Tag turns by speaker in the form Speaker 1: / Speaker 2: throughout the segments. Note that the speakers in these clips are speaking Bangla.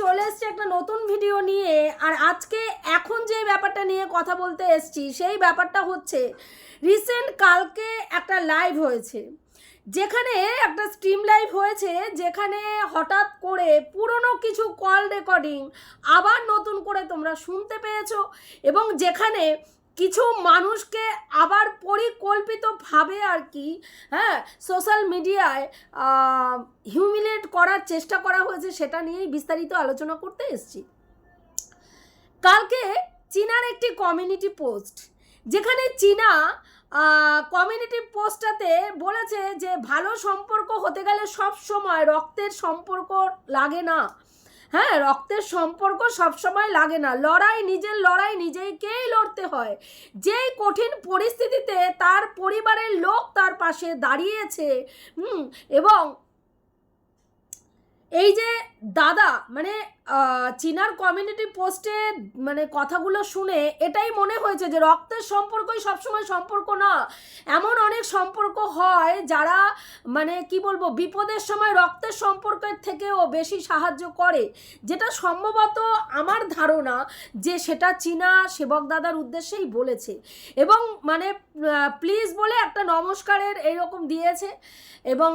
Speaker 1: চলে এসছি একটা নতুন ভিডিও নিয়ে, আর আজকে এখন যে ব্যাপারটা নিয়ে কথা বলতে এসছি, সেই ব্যাপারটা হচ্ছে রিসেন্ট কালকে একটা লাইভ হয়েছে। যেখানে একটা স্ট্রিম লাইভ হয়েছে, যেখানে হঠাৎ করে পুরনো কিছু কল রেকর্ডিং আবার নতুন করে তোমরা শুনতে পেয়েছ এবং যেখানে কিছু মানুষকে আবার পরিকল্পিতভাবে আর কি হ্যাঁ সোশ্যাল মিডিয়ায় হিউমিলেট করার চেষ্টা করা হয়েছে সেটা নিয়েই বিস্তারিত আলোচনা করতে এসেছি। কালকে চীনার একটি কমিউনিটি পোস্ট যেখানে চীনা কমিউনিটি পোস্টটাতে বলেছে যে ভালো সম্পর্ক হতে গেলে সব সময় রক্তের সম্পর্ক লাগে না। হ্যাঁ রক্তের সম্পর্ক সবসময় লাগে না। লড়াই নিজের লড়াই নিজেকেই লড়তে হয়। যেই কঠিন পরিস্থিতিতে তার পরিবারের লোক তার পাশে দাঁড়িয়েছে, হুম, এবং এই যে দাদা মানে চীনার কমিউনিটি পোস্টে মানে কথাগুলো শুনে এটাই মনে হয়েছে যে রক্তের সম্পর্কই সবসময় সম্পর্ক না। এমন অনেক সম্পর্ক হয় যারা মানে কি বলব, বিপদের সময় রক্তের সম্পর্কের থেকেও বেশি সাহায্য করে। যেটা সম্ভবত আমার ধারণা যে সেটা চীনা সেবক দাদার উদ্দেশ্যেই বলেছে। এবং মানে প্লিজ বলে একটা নমস্কারের এইরকম দিয়েছে। এবং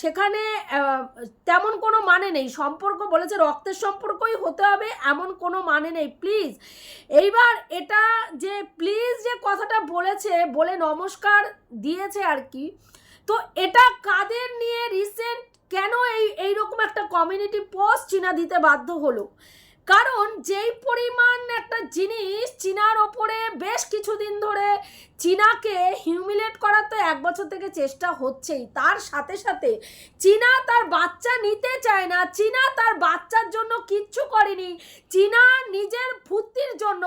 Speaker 1: সেখানে তেমন কোনো মানে নেই। সম্পর্ক বলেছে, রক্তের সম্পর্কই হতে হবে, এমন কোনো মানে নেই। প্লিজ এইবার এটা যে প্লিজ যে কথাটা বলেছে, বলে নমস্কার দিয়েছে আর কি, তো এটা কাদের নিয়ে রিসেন্ট কেন এই, এইরকম একটা কমিউনিটি পোস্ট চীনা দিতে বাধ্য হলো? কারণ যেই পরিমাণ একটা জিনিস চীনার ওপরে বেশ কিছুদিন ধরে চীনাকে হিউমিলেট করার তো এক বছর থেকে চেষ্টা হচ্ছেই। তার সাথে সাথে চীনা তার বাচ্চা নিতে চায় না। চীনা তার বাচ্চার জন্য কিচ্ছু করেনি। চীনা নিজের ফুর্তির জন্য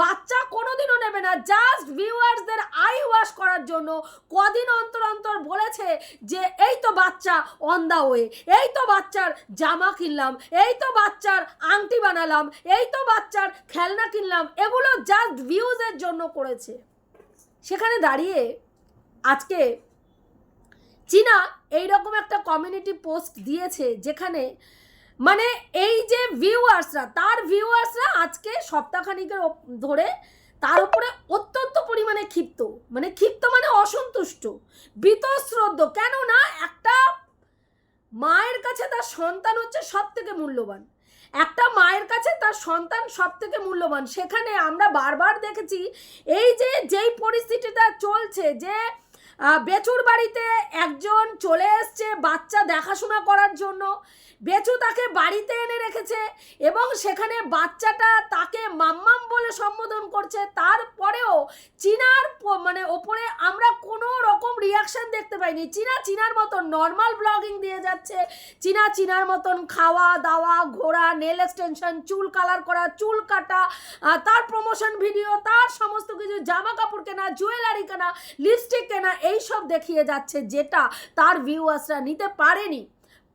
Speaker 1: বাচ্চা কোনোদিনও নেবে না। জাস্ট ভিউয়ার্সদের আই ওয়াশ করার জন্য কদিন অন্তর অন্তর বলেছে যে, এই তো বাচ্চা অন দা ওয়ে এই তো বাচ্চার জামা কিনলাম, এই তো বাচ্চার আংটি বানালাম, এই তো বাচ্চার খেলনা কিনলাম। এগুলো জাস্ট ভিউজের জন্য করেছে। সেখানে দাঁড়িয়ে আজকে চীনা এইরকম একটা কমিউনিটি পোস্ট দিয়েছে যেখানে মানে এই যে ভিউয়ার্সরা তার ভিউয়ার্সরা আজকে সপ্তাহখানিকের ধরে তার উপরে অত্যন্ত পরিমাণে ক্ষিপ্ত। মানে ক্ষিপ্ত মানে অসন্তুষ্ট। বিতশ্রদ্ধ। কেননা একটা মায়ের কাছে তার সন্তান হচ্ছে সব থেকে মূল্যবান। একটা মায়ের কাছে তার সন্তান সব থেকে মূল্যবান। সেখানে আমরা বারবার দেখেছি, এই যে, যেই পরিস্থিতিটা চলছে, যে বেচুর বাড়িতে একজন চলে এসছে বাচ্চা দেখাশোনা করার জন্য। বেচু তাকে বাড়িতে এনে রেখেছে এবং সেখানে বাচ্চাটা তাকে মাম্মাম বলে সম্বোধন করছে। তারপরেও চীনার মানে ওপরে আমরা কোনো রকম রিয়াকশন দেখতে পাইনি। চীনা চীনার মতন নর্মাল ব্লগিং দিয়ে যাচ্ছে। চীনা চীনার মতন খাওয়া, দাওয়া, ঘোরা নেল এক্সটেনশন চুল কালার করা, চুল কাটা তার প্রমোশন ভিডিও তার সমস্ত কিছু, জামা কাপড় কেনা জুয়েলারি কেনা লিপস্টিক কেনা এইসব দেখিয়ে যাচ্ছে যেটা তার ভিউয়ার্সরা নিতে পারেনি।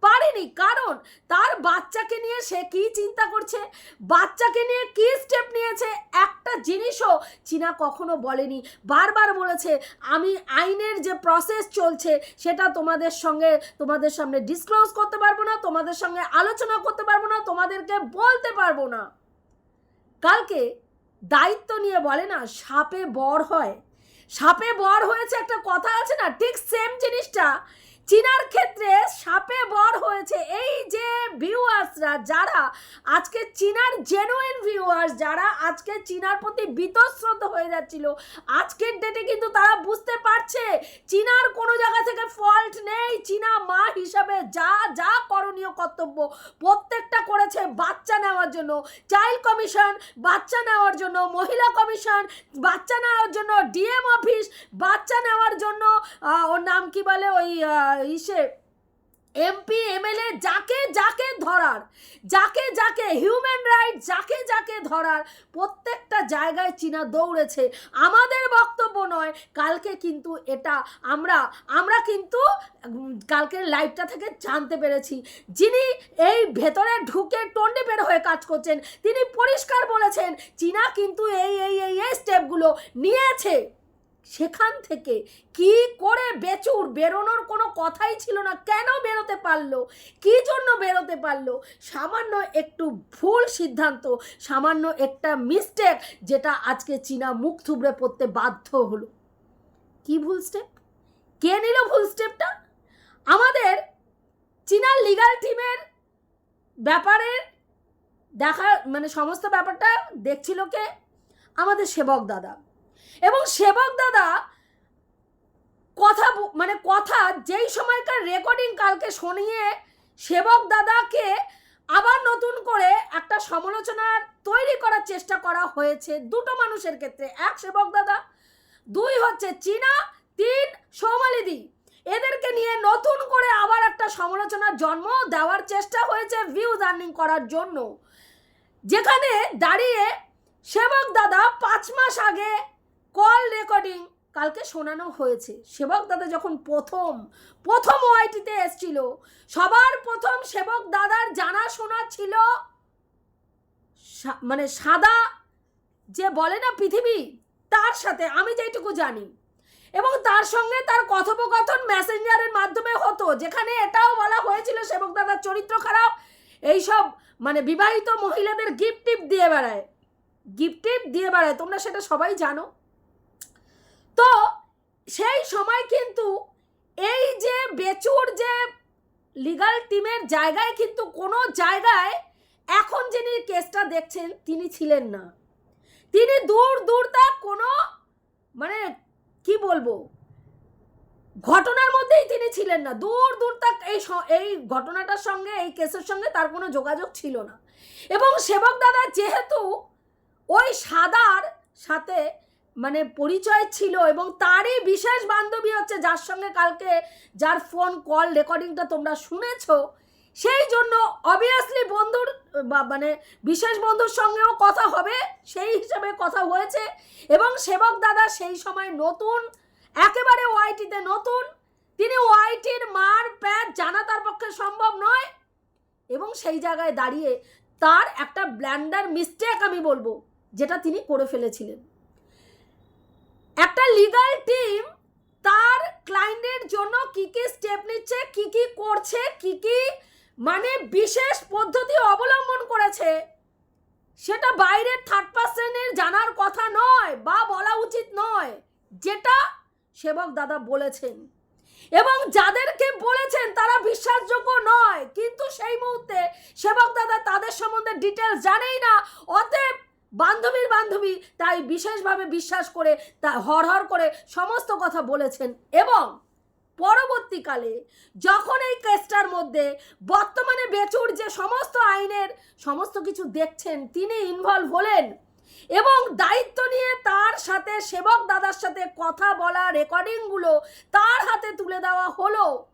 Speaker 1: পারেনি কারণ তার বাচ্চাকে নিয়ে সে কি চিন্তা করছে? বাচ্চাকে নিয়ে কি স্টেপ নিয়েছে? একটা জিনিসও চীনা কখনো বলেনি। বারবার বলেছে, আমি আইনের যে প্রসেস চলছে, সেটা তোমাদের সঙ্গে, তোমাদের সামনে ডিসক্লোজ করতে পারব না, তোমাদের সঙ্গে আলোচনা করতে পারব না, তোমাদেরকে বলতে পারব না। কালকে দায়িত্ব নিয়ে বলে না, সাপে বর হয়। সাপে বর হয়েছে একটা কথা আছে না? ঠিক সেম জিনিসটা। চীনার ক্ষেত্রে সাপে বর হয়েছে। এই যে ভিউয়ার্সরা যারা আজকে চীনার জেনুইন ভিউয়ার্স যারা আজকে চীনার প্রতি বিতশ্রদ্ধ হয়ে যাচ্ছিল, আজকের ডেটে কিন্তু তারা বুঝতে পারছে, চীনার কোনো জায়গা থেকে ফল্ট নেই। চীনা মা হিসাবে যা যা করণীয় কর্তব্য প্রত্যেকটা করেছে বাচ্চা নেওয়ার জন্য। চাইল্ড কমিশন বাচ্চা নেওয়ার জন্য। মহিলা কমিশন বাচ্চা নেওয়ার জন্য। ডিএম অফিস বাচ্চা নেওয়ার জন্য। ওর নাম কি বলে? ওই ইসে, এমপি, এমএলএ যাকে যাকে ধরার, যাকে যাকে হিউম্যান রাইট যাকে যাকে ধরার, প্রত্যেকটা জায়গায় চীনা দৌড়েছে। আমাদের বক্তব্য নয়, কালকে কিন্তু এটা আমরা আমরা কিন্তু কালকের লাইভটা থেকে জানতে পেরেছি। যিনি এই ভেতরে ঢুকে টন্ডে বের হয়ে কাজ করছেন, তিনি পরিষ্কার বলেছেন, চীনা কিন্তু এই এই এই স্টেপগুলো নিয়েছে। সেখান থেকে কি করে বেচুর বেরোনোর কোনো কথাই ছিল না। কেন বেরোতে পারল? কি জন্য বেরোতে পারল? সামান্য একটু ভুল সিদ্ধান্ত, সামান্য একটা মিস্টেক যেটা আজকে চীনা মুখ থুবড়ে পড়তে বাধ্য হলো। কি ভুল স্টেপ কে নিল ভুল স্টেপটা আমাদের চীনার লিগাল টিমের ব্যাপারে দেখা মানে সমস্ত ব্যাপারটা দেখছিল কে? আমাদের সেবক দাদা। এবং সেবক দাদা কথা মানে কথা যেই সময়কার রেকর্ডিং কালকে শুনিয়ে সেবক দাদাকে আবার নতুন করে একটা সমালোচনার তৈরি করার চেষ্টা করা হয়েছে দুটো মানুষের ক্ষেত্রে। এক সেবক দাদা, দুই হচ্ছে চীনা, তিন সৌমালিদি। এদেরকে নিয়ে নতুন করে আবার একটা সমালোচনার জন্ম দেওয়ার চেষ্টা হয়েছে ভিউজ আর্নিং করার জন্য। যেখানে দাঁড়িয়ে সেবক দাদা পাঁচ মাস আগে কল রেকর্ডিং কালকে শোনানো হয়েছে। সেবক দাদা যখন প্রথম প্রথম ওআইটিতে এসছিল, সবার প্রথম সেবক দাদার জানাশোনা ছিল সা- মানে সাদা যে বলে না পৃথিবী, তার সাথে, আমি যেটুকু জানি। এবং তার সঙ্গে তার কথোপকথন মেসেঞ্জারের মাধ্যমে হতো, যেখানে এটাও বলা হয়েছিল সেবক দাদার চরিত্র খারাপ। এইসব মানে বিবাহিত মহিলাদের গিফট টিপ দিয়ে বেড়ায়। গিফট টিপ দিয়ে বেড়ায়, তোমরা সেটা সবাই জানো। তো সেই সময় কিন্তু এই যে বেচুর যে লিগাল টিমের জায়গায় কিন্তু কোনো জায়গায় এখন যিনি কেসটা দেখছেন, তিনি ছিলেন না। তিনি দূর দূর তাক কোনো মানে কি বলব? ঘটনার মধ্যেই তিনি ছিলেন না। দূর দূর তাক এই এই ঘটনাটার সঙ্গে, এই কেসের সঙ্গে তার কোনো যোগাযোগ ছিল না। এবং সেবক দাদা যেহেতু ওই সাদার সাথে মানে পরিচয় ছিল এবং তারই বিশেষ বান্ধবী হচ্ছে যার সঙ্গে কালকে যার ফোন কল রেকর্ডিংটা তোমরা শুনেছো, সেই জন্য অবভিয়াসলি বন্ধুর, বা মানে বিশেষ বন্ধুর সঙ্গেও কথা হবে, সেই হিসাবে কথা হয়েছে এবং সেবক দাদা সেই সময় নতুন, একেবারে ওয়াইটিতে নতুন, তিনি ওয়াইটির মার প্যাচ জানা তার পক্ষে সম্ভব নয় এবং সেই জায়গায় দাঁড়িয়ে তার একটা ব্ল্যান্ডার মিস্টেক আমি বলব, যেটা তিনি করে ফেলেছিলেন। একটা লিগাল টিম তার ক্লায়েন্টের জন্য কি কি স্টেপ নিচ্ছে, কি কি করছে, কি কি মানে বিশেষ পদ্ধতি অবলম্বন করেছে, সেটা বাইরের থার্ড পার্সনের জানার কথা নয় বা বলা উচিত নয়, যেটা সেবক দাদা বলেছেন। এবং যাদেরকে বলেছেন তারা বিশ্বাসযোগ্য নয়, কিন্তু সেই মুহূর্তে সেবক দাদা তাদের সম্বন্ধে ডিটেলস জানেই না, অতএব বান্ধবীর বান্ধবী তাই বিশেষভাবে বিশ্বাস করে তা হরহর করে সমস্ত কথা বলেছেন এবং পরবর্তীকালে যখন এই কেসটার মধ্যে বর্তমানে বেচুর যে সমস্ত আইনের সমস্ত কিছু দেখছেন, তিনি ইনভলভ হলেন এবং দায়িত্ব নিয়ে তার সাথে সেবক দাদার সাথে কথা বলা রেকর্ডিংগুলো তার হাতে তুলে দেওয়া হলো।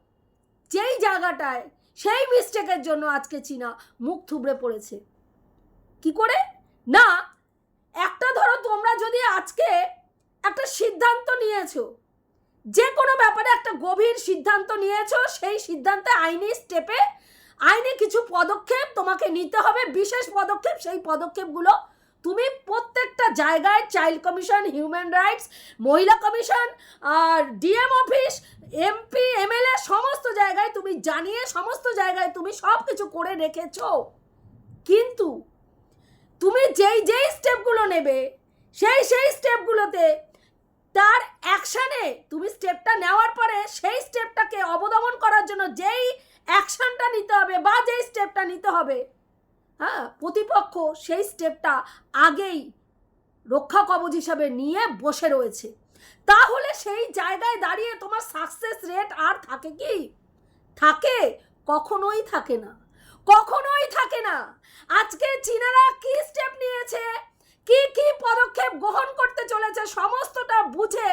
Speaker 1: যেই জায়গাটায় সেই মিস্টেকের জন্য আজকে চীনা মুখ থুবড়ে পড়েছে। কি করে? না, একটা ধরো তোমরা যদি আজকে একটা সিদ্ধান্ত নিয়েছো, যে কোনো ব্যাপারে একটা গভীর সিদ্ধান্ত নিয়েছো, সেই সিদ্ধান্তে আইনি স্টেপে আইনি কিছু পদক্ষেপ তোমাকে নিতে হবে, বিশেষ পদক্ষেপ, সেই পদক্ষেপগুলো তুমি প্রত্যেকটা জায়গায়, চাইল্ড কমিশন, হিউম্যান রাইটস, মহিলা কমিশন, আর ডিএম অফিস, এমপি, এমএলএ, সমস্ত জায়গায় তুমি জানিয়ে, সমস্ত জায়গায় তুমি সব কিছু করে রেখেছো। কিন্তু তুমি যেই যেই স্টেপগুলো নেবে, সেই সেই স্টেপগুলোতে তার অ্যাকশানে তুমি স্টেপটা নেওয়ার পরে সেই স্টেপটাকে অবদমন করার জন্য যেই অ্যাকশনটা নিতে হবে বা যেই স্টেপটা নিতে হবে হ্যাঁ প্রতিপক্ষ সেই স্টেপটা আগেই রক্ষা কবচ হিসাবে নিয়ে বসে রয়েছে। তাহলে সেই জায়গায় দাঁড়িয়ে তোমার সাকসেস রেট আর থাকে কি? থাকে, কখনোই থাকে না। কখনোই থাকে না। আজকে চীনারা কি স্টেপ নিয়েছে? কি কি পদক্ষেপ গ্রহণ করতে চলেছে সমস্তটা বুঝে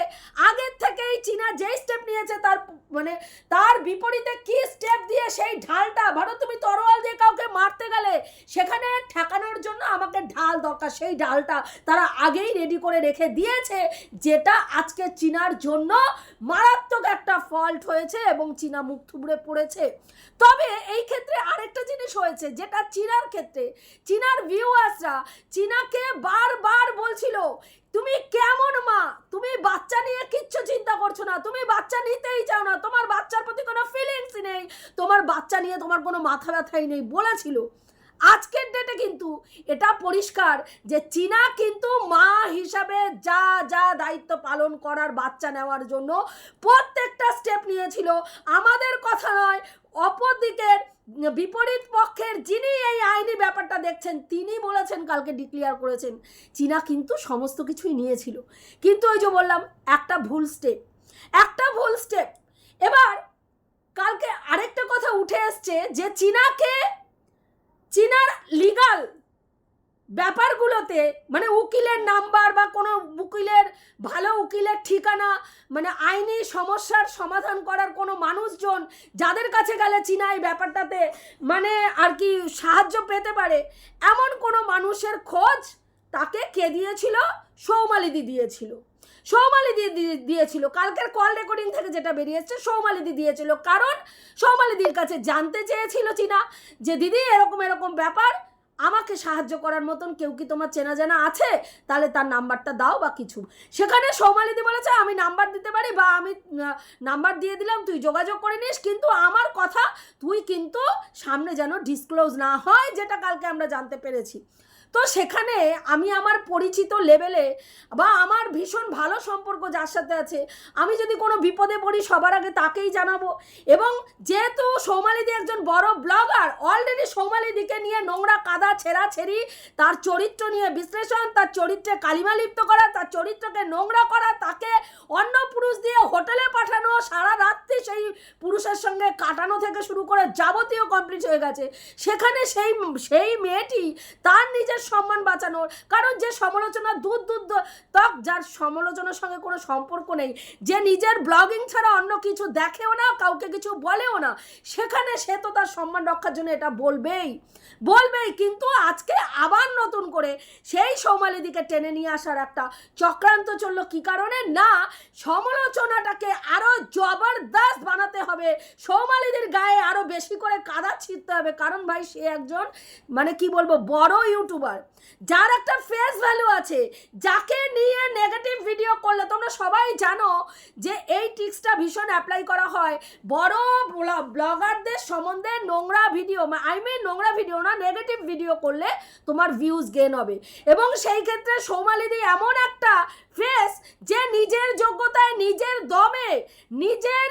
Speaker 1: আগের থেকেই চীনা যেই স্টেপ নিয়েছে তার মানে তার বিপরীতে কি স্টেপ দিয়ে সেই ঢালটা, ধরো তুমি তরোয়াল দিয়ে কাউকে মারতে গেলে, সেখানে ঠেকানোর জন্য আমাকে ঢাল দরকার। সেই ঢালটা তারা আগেই রেডি করে রেখে দিয়েছে, যেটা আজকে চীনার জন্য মারাত্মক একটা ফল্ট হয়েছে এবং চীনা মুখ থুবড়ে পড়েছে। তবে এই ক্ষেত্রে আরেকটা জিনিস হয়েছে, যেটা চীনার ক্ষেত্রে, চীনার ভিউয়ার্সরা চীনাকে বারবার বলছিল, তুমি কেমন মা? তুমি বাচ্চা নিয়ে কিচ্ছু চিন্তা করছ না। তুমি বাচ্চা নিতেই চাও না। তোমার বাচ্চার প্রতি কোনো ফিলিংস নেই। তোমার বাচ্চা নিয়ে তোমার কোনো মাথা ব্যথাই নেই। বলেছিল। আজকের ডেটে কিন্তু এটা পরিষ্কার যে চীনা কিন্তু মা হিসাবে যা যা দায়িত্ব পালন করার বাচ্চা নেওয়ার জন্য প্রত্যেকটা স্টেপ নিয়েছিল। আমাদের কথা নয় অপর দিকের বিপরীত পক্ষের যিনি এই আইনি ব্যাপারটা দেখছেন, তিনি বলেছেন, কালকে ডিক্লিয়ার করেছেন। চীনা কিন্তু সমস্ত কিছুই নিয়েছিল। কিন্তু ওই যে বললাম, একটা ভুল স্টেপ একটা ভুল স্টেপ এবার কালকে আরেকটা কথা উঠে এসছে যে চীনাকে, চীনার লিগাল ব্যাপারগুলোতে মানে উকিলের নাম্বার বা কোনো উকিলের, ভালো উকিলের ঠিকানা মানে আইনি সমস্যার সমাধান করার কোনো মানুষজন যাদের কাছে গেলে চীনা এই ব্যাপারটাতে মানে আর কি সাহায্য পেতে পারে, এমন কোনো মানুষের খোঁজ তাকে কে দিয়েছিল? সৌমালিদি দিয়েছিল। সৌমালিদি দিয়েছিল। কালকের কল রেকর্ডিং থেকে যেটা বেরিয়েছে সৌমালিদি দিয়েছিল। কারণ সৌমালিদির কাছে জানতে চেয়েছিল চীনা যে, দিদি, এরকম এরকম ব্যাপার আমাকে সাহায্য করার মতন কেউ কি তোমার চেনা জানা আছে? তাহলে তার নাম্বারটা দাও বা কিছু। সেখানে সৌমালিদি বলেছে, আমি নাম্বার দিতে পারি বা আমি নাম্বার দিয়ে দিলাম, তুই যোগাযোগ করে নিস, কিন্তু আমার কথা তুই কিন্তু সামনে যেন ডিসক্লোজ না হয়, যেটা কালকে আমরা জানতে পেরেছি। তো সেখানে আমি আমার পরিচিত লেভেলে বা আমার ভীষণ ভালো সম্পর্ক যার সাথে আছে, আমি যদি কোনো বিপদে পড়ি সবার আগে তাকেই জানাব। এবং যেহেতু সৌমালিদি একজন বড় ব্লগার অলরেডি সৌমালিদিকে নিয়ে নোংরা কাদা ছেঁড়া ছেড়ি তার চরিত্র নিয়ে বিশ্লেষণ, তার চরিত্রে কালিমা লিপ্ত করা, তার চরিত্রকে নোংরা করা, তাকে অন্য পুরুষ দিয়ে হোটেলে পাঠানো সারা রাত্রি সেই পুরুষের সঙ্গে কাটানো থেকে শুরু করে যাবতীয় কমপ্লিট হয়ে গেছে। সেখানে সেই সেই মেয়েটি তার নিজের সম্মান বাঁচানোর, কারণ যে সমালোচনা দূর দূর দ- তক, যার সমালোচনার সঙ্গে কোনো সম্পর্ক নেই, যে নিজের ব্লগিং ছাড়া অন্য কিছু দেখেও না, কাউকে কিছু বলেও না, সেখানে সে তো তার সম্মান রক্ষার জন্য এটা বলবেই। বলবেই কিন্তু আজকে আবার নতুন করে সেই সৌমালিদিকে টেনে নিয়ে আসার একটা চক্রান্ত চলল। কি কারণে? না, সমালোচনাটাকে আরও জবরদস্ত বানাতে হবে। সৌমালিদির গায়ে আরও বেশি করে কাদা ছিঁড়তে হবে। কারণ ভাই, সে একজন মানে কি বলব, বড় ইউটিউবার। যার একটা ফেস ভ্যালু আছে, যাকে নিয়ে নেগেটিভ ভিডিও করলে তোমরা সবাই জানো যে এই টিক্সটা ভীষণ অ্যাপ্লাই করা হয়। বড় ব্লগারদের সম্বন্ধে নোংরা ভিডিও আই মিন নোংরা ভিডিও না নেগেটিভ ভিডিও করলে তোমার ভিউজ গেন হবে। এবং সেই ক্ষেত্রে সৌমালিদি এমন একটা ফেস যে নিজের যোগ্যতায়, নিজের দমে, নিজের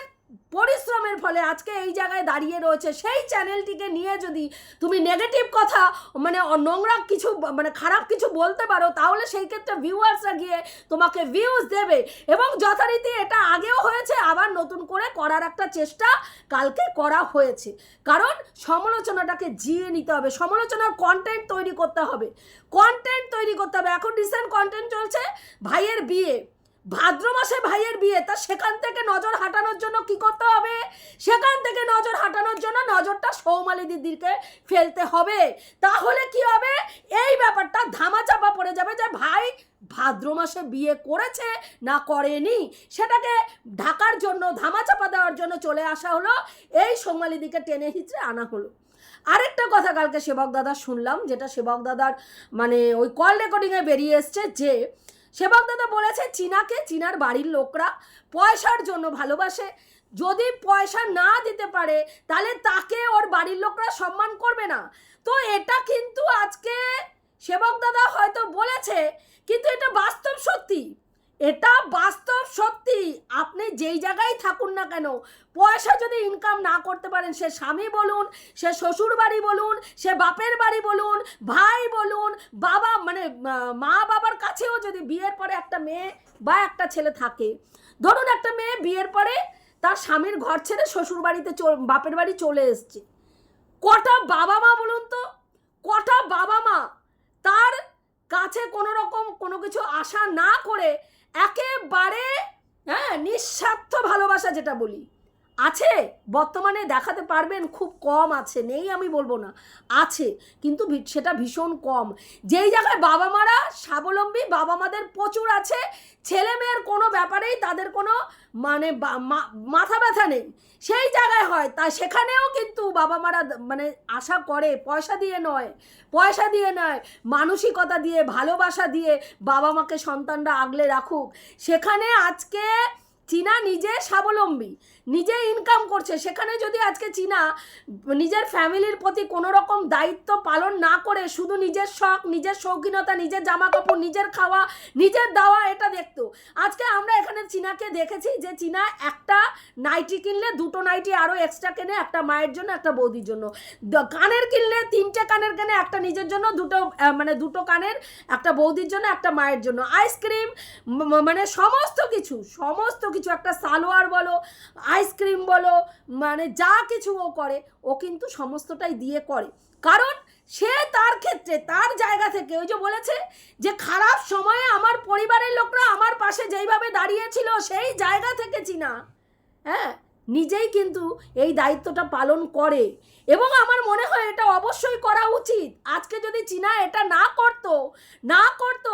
Speaker 1: পরিশ্রমের ফলে আজকে এই জায়গায় দাঁড়িয়ে রয়েছে। সেই চ্যানেলটিকে নিয়ে যদি তুমি নেগেটিভ কথা মানে নোংরা কিছু মানে খারাপ কিছু বলতে পারো, তাহলে সেই ক্ষেত্রে ভিউয়ার্সরা গিয়ে তোমাকে ভিউজ দেবে এবং যথারীতি এটা আগেও হয়েছে, আবার নতুন করে করার একটা চেষ্টা কালকে করা হয়েছে। কারণ সমালোচনাটাকে জিয়ে নিতে হবে, সমালোচনার কন্টেন্ট তৈরি করতে হবে। কন্টেন্ট তৈরি করতে হবে। এখন রিসেন্ট কন্টেন্ট চলছে ভাইয়ের বিয়ে। ভাদ্র মাসে ভাইয়ের বিয়ে, তা সেখান থেকে নজর হাঁটানোর জন্য কি করতে হবে? সেখান থেকে নজর হাঁটানোর জন্য নজরটা সৌমালি দিদিকে ফেলতে হবে। তাহলে কি হবে? এই ব্যাপারটা ধামাচাপা পড়ে যাবে যে ভাই ভাদ্র মাসে বিয়ে করেছে না করেনি? সেটাকে ঢাকার জন্য, ধামাচাপা দেওয়ার জন্য চলে আসা হলো। এই সৌমালিদিকে টেনে হিচড়ে আনা হলো। আরেকটা কথা কালকে সেবক দাদা শুনলাম, যেটা সেবক দাদার মানে ওই কল রেকর্ডিংয়ে বেরিয়ে এসছে যে সেবক দাদা বলেছে, চীনাকে চীনার বাড়ির লোকরা পয়সার জন্য ভালোবাসে। যদি পয়সা না দিতে পারে, তাহলে তাকে ওর বাড়ির লোকরা সম্মান করবে না। তো এটা কিন্তু আজকে সেবক দাদা হয়তো বলেছে, কিন্তু এটা বাস্তব সত্যি। এটা বাস্তব সত্যি। আপনি যেই জায়গায় থাকুন না কেন, পয়সা যদি ইনকাম না করতে পারেন, সে স্বামী বলুন, সে শ্বশুর বাড়ি বলুন, সে বাপের বাড়ি বলুন, ভাই বলুন, বাবা মানে মা বাবার কাছেও যদি বিয়ের পরে একটা মেয়ে বা একটা ছেলে থাকে, ধরুন একটা মেয়ে বিয়ের পরে তার স্বামীর ঘর ছেড়ে শ্বশুর বাড়িতে বাপের বাড়ি চলে এসছে। কটা বাবা মা বলুন তো, কটা বাবা মা তার কাছে কোনো রকম কোনো কিছু আশা না করে একেবারে হ্যাঁ নিঃস্বার্থ ভালোবাসা যেটা বলি। আছে, বর্তমানে দেখাতে পারবেন খুব কম আছে, নেই আমি বলব না, আছে, কিন্তু সেটা ভীষণ কম। যেই জায়গায় বাবা মারা স্বাবলম্বী, বাবা মাদের প্রচুর আছে, ছেলে মেয়ের কোনো ব্যাপারেই তাদের কোনো মানে মাথা ব্যথা নেই। সেই জায়গায় হয়, তা সেখানেও কিন্তু বাবা মারা মানে আশা করে, পয়সা দিয়ে নয়, পয়সা দিয়ে নয়, মানসিকতা দিয়ে, ভালোবাসা দিয়ে বাবা মাকে সন্তানরা আগলে রাখুক। সেখানে আজকে চীনা নিজে স্বাবলম্বী নিজে ইনকাম করছে। সেখানে যদি আজকে চীনা নিজের ফ্যামিলির প্রতি কোনো রকম দায়িত্ব পালন না করে, শুধু নিজের শখ, নিজের শৌখিনতা, নিজের জামা কাপড় নিজের খাওয়া, নিজের দাওয়া, এটা দেখতো। আজকে আমরা এখানে চীনাকে দেখেছি যে চীনা একটা নাইটি কিনলে, দুটো নাইটি আরও এক্সট্রা কেনে, একটা মায়ের জন্য, একটা বৌদির জন্য। কানের কিনলে, তিনটে কানের কেনে, একটা নিজের জন্য, দুটো মানে দুটো কানের, একটা বৌদির জন্য, একটা মায়ের জন্য। আইসক্রিম মানে সমস্ত কিছু সমস্ত কিছু, একটা সালোয়ার বলো আইসক্রিম বলো মানে যা কিছু ও করে, ও কিন্তু সমস্তটাই দিয়ে করে। কারণ সে তার ক্ষেত্রে, তার জায়গা থেকে ওই যে বলেছে যে খারাপ সময়ে আমার পরিবারের লোকরা আমার পাশে যেইভাবে দাঁড়িয়েছিল, সেই জায়গা থেকে চিনা হ্যাঁ নিজেই কিন্তু এই দায়িত্বটা পালন করে। এবং আমার মনে হয় এটা অবশ্যই করা উচিত। আজকে যদি চীনা এটা না করতো না করতো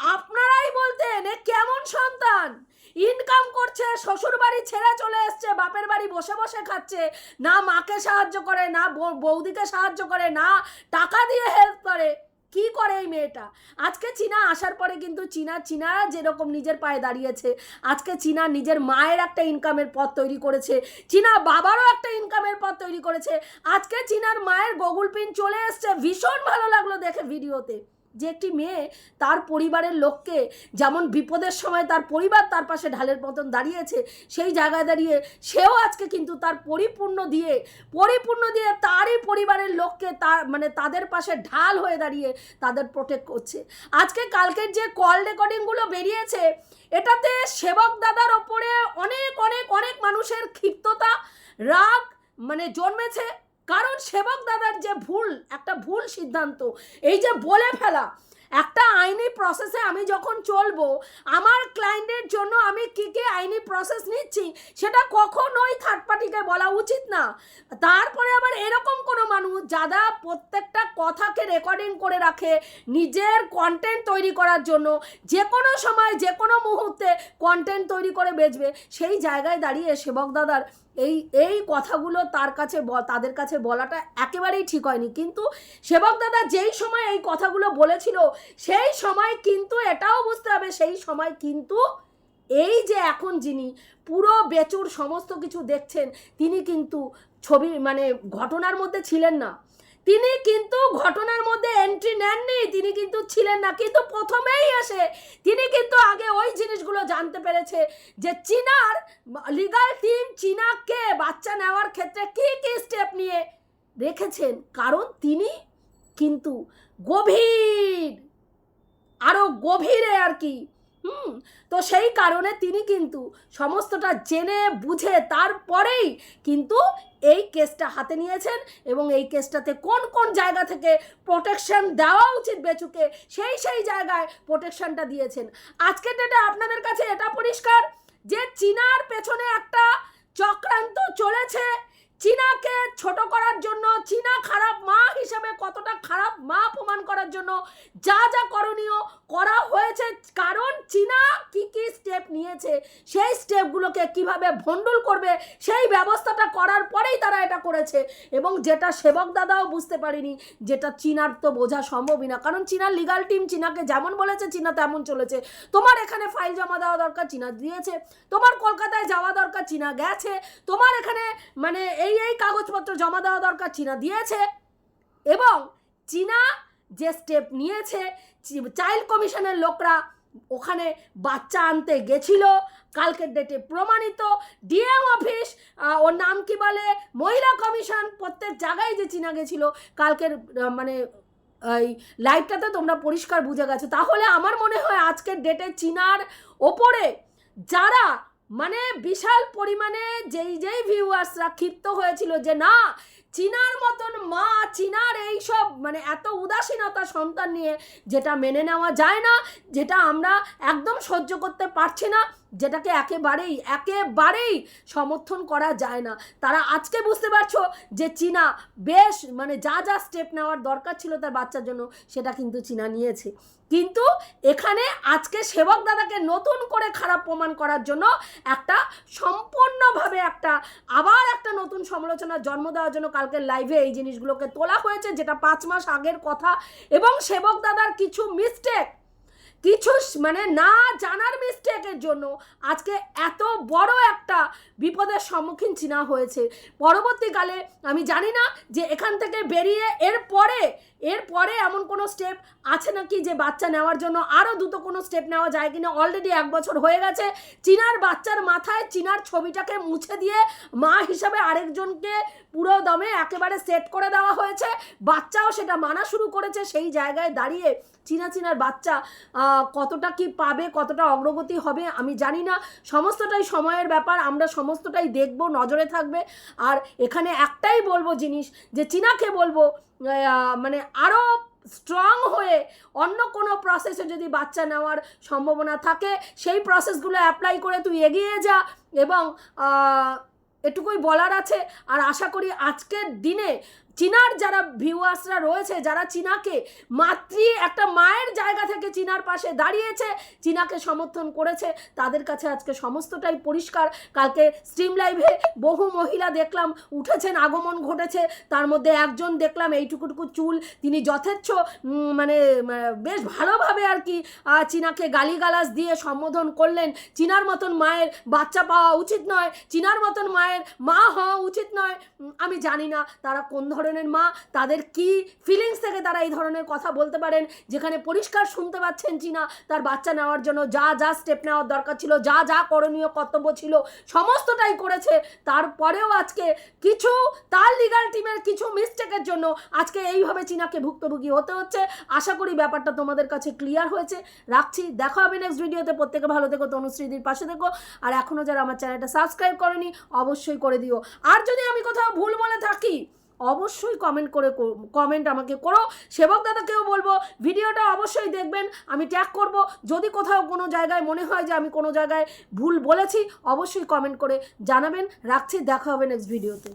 Speaker 1: আপনারাই বলতেন এ কেমন সন্তান? ইনকাম করছে শ্বশুর বাড়ি ছেড়ে চলে এসছে, বাপের বাড়ি বসে বসে খাচ্ছে, না মাকে সাহায্য করে, না বৌদিকে সাহায্য করে, না টাকা দিয়ে হেল্প করে। কি করে এই মেয়েটা? আজকে চীনা আসার পরে কিন্তু চীনা চীনা যেরকম নিজের পায়ে দাঁড়িয়েছে, আজকে চীনা নিজের মায়ের একটা ইনকামের পথ তৈরি করেছে, চীনা বাবারও একটা ইনকামের পথ তৈরি করেছে, আজকে চীনার মায়ের গুগল পিন চলে এসছে, ভীষণ ভালো লাগল দেখে ভিডিওতে যে একটি মেয়ে তার পরিবারের লোককে যেমন বিপদের সময় তার পরিবার তার পাশে ঢালের মতন দাঁড়িয়েছে, সেই জায়গায় দাঁড়িয়ে সেও আজকে কিন্তু তার পরিপূর্ণ দিয়ে পরিপূর্ণ দিয়ে তারই পরিবারের লোককে তার মানে তাদের পাশে ঢাল হয়ে দাঁড়িয়ে তাদের প্রোটেক্ট করছে। আজকে কালকের যে কল রেকর্ডিংগুলো বেরিয়েছে, এটাতে সেবক দাদার ওপরে অনেক অনেক অনেক মানুষের ক্ষিপ্ততা, রাগ মানে জন্মেছে। কারণ সেবক দাদার যে ভুল একটা ভুল সিদ্ধান্ত এই যে বলে ফেলা একটা আইনি প্রসেসে আমি যখন চলবো, আমার ক্লায়েন্টের জন্য আমি কী কী আইনি প্রসেস নিচ্ছি, সেটা কখনোই থার্ড পার্টিকে বলা উচিত না। তারপরে আবার এরকম কোনো মানুষ যারা প্রত্যেকটা কথাকে রেকর্ডিং করে রাখে, নিজের কন্টেন্ট তৈরি করার জন্য, যে কোনো সময়, যে কোনো মুহূর্তে কন্টেন্ট তৈরি করে বেচবে, সেই জায়গায় দাঁড়িয়ে সেবক দাদার এই এই কথাগুলো তার কাছে তাদের কাছে বলাটা একেবারেই ঠিক হয়নি। কিন্তু সেবক দাদা যেই সময় এই কথাগুলো বলেছিল সেই সময় কিন্তু এটাও বুঝতে হবে, সেই সময় কিন্তু এই যে এখন যিনি পুরো বেচুর সমস্ত কিছু দেখছেন, তিনি কিন্তু ছবি মানে ঘটনার মধ্যে ছিলেন না। তিনি কিন্তু ঘটনার মধ্যে এন্ট্রি নেননি, তিনি কিন্তু ছিলেন না, কিন্তু প্রথমেই এসে তিনি কিন্তু আগে ওই জিনিসগুলো জানতে পেরেছে যে চীনার লিগাল টিম চীনাকে বাচ্চা নেওয়ার ক্ষেত্রে কী কী স্টেপ নিয়ে রেখেছেন। কারণ তিনি কিন্তু গভীর আরও গভীরে আর কি। হুম, তো সেই কারণে তিনি কিন্তু সমস্তটা জেনে, বুঝে তারপরেই কিন্তু এই কেসটা হাতে নিয়েছেন এবং এই কেসটাতে কোন কোন জায়গা থেকে প্রোটেকশন দেওয়া উচিত বেচুকে, সেই সেই জায়গায় প্রোটেকশনটা দিয়েছেন। আজকের ডেটে আপনাদের কাছে এটা পরিষ্কার যে চীনার পেছনে একটা চক্রান্ত চলেছে। চীনাকে ছোট করার জন্য, চীনা খারাপ মা হিসেবে কতটা খারাপ মা প্রমাণ করার জন্য যা যা করণীয় করা হয়েছে, কারণ চীনা কি কি স্টেপ নিয়েছে, সেই স্টেপগুলোকে কীভাবে ভণ্ডুল করবে, সেই ব্যবস্থাটা করার পরেই তারা এটা করেছে। এবং যেটা সেবক দাদাও বুঝতে পারেনি, যেটা চীনার তো বোঝা সম্ভবই না। কারণ চীনার লিগাল টিম চীনাকে যেমন বলেছে, চীনা তেমন চলেছে। তোমার এখানে ফাইল জমা দেওয়া দরকার, চীনা দিয়েছে। তোমার কলকাতায় যাওয়া দরকার, চীনা গেছে। তোমার এখানে মানে এই এই কাগজপত্র জমা দেওয়া দরকার, চীনা দিয়েছে। এবং চীনা যে স্টেপ নিয়েছে চাইল্ড কমিশনের লোকরা ওখানে বাচ্চা আনতে গেছিল কালকের ডেটে প্রমাণিত ডিএম অফিস ওর নাম কি বলে, মহিলা কমিশন প্রত্যেক জায়গায় যে চীনা গেছিল, কালকের মানে এই লাইভটাতে তোমরা পরিষ্কার বুঝে গেছো। তাহলে আমার মনে হয় আজকের ডেটে চীনার ওপরে যারা মানে বিশাল পরিমাণে যেই যেই ভিউয়ার্সরা ক্ষিপ্ত হয়েছিল যে না চীনার মতন মা, চীনার এই সব মানে এত উদাসীনতা সন্তান নিয়ে যেটা মেনে নেওয়া যায় না, যেটা আমরা একদম সহ্য করতে পারছি না, যেটাকে একেবারেই একেবারেই সমর্থন করা যায় না। তারা আজকে বুঝতে পারছ যে চীনা বেশ মানে যা যা স্টেপ নেওয়ার দরকার ছিল তার বাচ্চার জন্য, সেটা কিন্তু চীনা নিয়েছে। কিন্তু এখানে আজকে সেবক দাদাকে নতুন করে খারাপ প্রমাণ করার জন্য একটা সম্পূর্ণভাবে একটা, আবার একটা নতুন সমালোচনার জন্ম দেওয়ার জন্য কালকে লাইভে এই জিনিসগুলোকে তোলা হয়েছে, যেটা পাঁচ মাস আগের কথা। এবং সেবক দাদার কিছু মিস্টেক কিছু মানে না জানার মিস্টেকের জন্য আজকে এত বড় একটা বিপদের সম্মুখীন চীনা হয়েছে। পরবর্তীকালে আমি জানি না যে এখান থেকে বেরিয়ে এর পরে এর পরে এমন কোনো স্টেপ আছে নাকি যে বাচ্চা নেওয়ার জন্য আরও দ্রুত কোনো স্টেপ নেওয়া যায় কিনা অলরেডি এক বছর হয়ে গেছে। চীনার বাচ্চার মাথায় চীনার ছবিটাকে মুছে দিয়ে মা হিসাবে আরেকজনকে পুরো দমে একেবারে সেট করে দেওয়া হয়েছে। বাচ্চাও সেটা মানা শুরু করেছে। সেই জায়গায় দাঁড়িয়ে চীনা চীনার বাচ্চা কতটা কি পাবে, কতটা অগ্রগতি হবে আমি জানি না। সমস্তটাই সময়ের ব্যাপার, আমরা সমস্তটাই দেখব, নজরে থাকবে। আর এখানে একটাই বলব জিনিস, যে চীনাকে বলব মানে আরও স্ট্রং হয়ে অন্য কোনো প্রসেসে যদি বাচ্চা নেওয়ার সম্ভাবনা থাকে, সেই প্রসেসগুলো অ্যাপ্লাই করে তুই এগিয়ে যা এবং এটুকুই বলার আছে। আর আশা করি আজকের দিনে চীনার যারা ভিউয়ার্সরা রয়েছে, যারা চীনাকে মাতৃ, একটা মায়ের জায়গা থেকে চীনার পাশে দাঁড়িয়েছে, চীনাকে সমর্থন করেছে, তাদের কাছে আজকে সমস্তটাই পরিষ্কার। কালকে স্ট্রিম লাইভে বহু মহিলা দেখলাম, উঠেছেন, আগমন ঘটেছে। তার মধ্যে একজন দেখলাম, এইটুকুটুকু চুল, তিনি যথেচ্ছ মানে বেশ ভালোভাবে আর কি চীনাকে গালিগালাজ দিয়ে সম্বোধন করলেন। চীনার মতন মায়ের বাচ্চা পাওয়া উচিত নয়, চীনার মতন মায়ের মা হওয়া উচিত নয়। আমি জানি না, তারা কোন ধরনের মা, তাদের কি ফিলিংস থেকে তারা এই ধরনের কথা বলতে পারেন? যেখানে পরিষ্কার শুনতে পাচ্ছেন চীনা তার বাচ্চা নেওয়ার জন্য যা যা স্টেপ নেওয়ার দরকার ছিল, যা যা করণীয় কর্তব্য ছিল, সমস্তটাই করেছে। তারপরেও আজকে কিছু, তার লিগাল টিমের কিছু মিস্টেকের জন্য আজকে এইভাবে চীনাকে ভুক্তভোগী হতে হচ্ছে। আশা করি ব্যাপারটা তোমাদের কাছে ক্লিয়ার হয়েছে। রাখছি, দেখা হবে নেক্সট ভিডিওতে প্রত্যেকে ভালো থেকো, তনুশ্রীদির পাশে থেকো। আর এখনও যারা আমার চ্যানেলটা সাবস্ক্রাইব করেনি, অবশ্যই করে দিও। আর যদি আমি কোথাও ভুল বলে থাকি অবশ্যই কমেন্ট করে কমেন্ট আমাকে করো। সেবক দাদাকেও বলব, ভিডিওটা অবশ্যই দেখবেন, আমি ট্যাগ করব। যদি কোথাও কোনো জায়গায় মনে হয় যে আমি কোনো জায়গায় ভুল বলেছি, অবশ্যই কমেন্ট করে জানাবেন। রাখছি, দেখা হবে নেক্সট ভিডিওতে